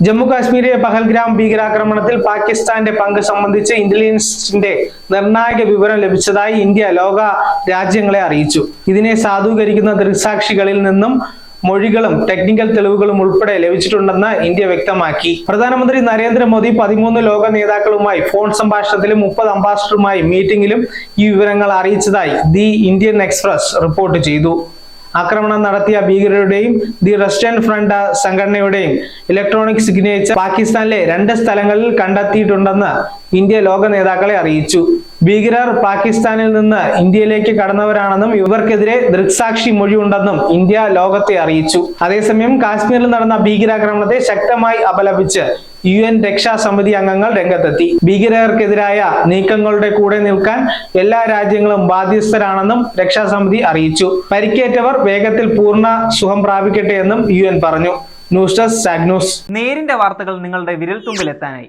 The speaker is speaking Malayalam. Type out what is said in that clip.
ജമ്മു കാശ്മീരിലെ പഹൽഗ്രാം ഭീകരാക്രമണത്തിൽ പാകിസ്ഥാന്റെ പങ്ക് സംബന്ധിച്ച് ഇന്റലിജൻസിന്റെ നിർണായക വിവരം ലഭിച്ചതായി ഇന്ത്യ ലോക രാജ്യങ്ങളെ അറിയിച്ചു. ഇതിനെ സാധൂകരിക്കുന്ന ദൃക്സാക്ഷികളിൽ നിന്നും മൊഴികളും ടെക്നിക്കൽ തെളിവുകളും ഉൾപ്പെടെ ലഭിച്ചിട്ടുണ്ടെന്ന് ഇന്ത്യ വ്യക്തമാക്കി. പ്രധാനമന്ത്രി നരേന്ദ്രമോദി പതിമൂന്ന് ലോക നേതാക്കളുമായി ഫോൺ സംഭാഷണത്തിലും മുപ്പത് അംബാസഡറുമായി മീറ്റിംഗിലും ഈ വിവരങ്ങൾ അറിയിച്ചതായി ദി ഇന്ത്യൻ എക്സ്പ്രസ് റിപ്പോർട്ട് ചെയ്തു. ആക്രമണം നടത്തിയ ഭീകരരുടെയും ദി റെസ്റ്റേൺ ഫ്രണ്ട് സംഘടനയുടെയും ഇലക്ട്രോണിക് സിഗ്നേച്ചർ പാകിസ്ഥാനിലെ രണ്ട് സ്ഥലങ്ങളിൽ കണ്ടെത്തിയിട്ടുണ്ടെന്ന് ഇന്ത്യ ലോക നേതാക്കളെ അറിയിച്ചു. ഭീകരർ പാകിസ്ഥാനിൽ നിന്ന് ഇന്ത്യയിലേക്ക് കടന്നവരാണെന്നും ഇവർക്കെതിരെ ദൃക്സാക്ഷി മൊഴിയുണ്ടെന്നും ഇന്ത്യ ലോകത്തെ അറിയിച്ചു. അതേസമയം കാശ്മീരിൽ നടന്ന ഭീകരാക്രമണത്തെ ശക്തമായി അപലപിച്ച് യു എൻ രക്ഷാസമിതി അംഗങ്ങൾ രംഗത്തെത്തി. ഭീകരർക്കെതിരായ നീക്കങ്ങളുടെ കൂടെ നിൽക്കാൻ എല്ലാ രാജ്യങ്ങളും ബാധ്യസ്ഥരാണെന്നും രക്ഷാസമിതി അറിയിച്ചു. പരിക്കേറ്റവർ വേഗത്തിൽ പൂർണ സുഖം പ്രാപിക്കട്ടെ എന്നും യു പറഞ്ഞു. ന്യൂസ് ഡെസ്ക് സാഗ് നേരിന്റെ വാർത്തകൾ നിങ്ങളുടെ വിരൽത്തുമ്പിൽ എത്താനായി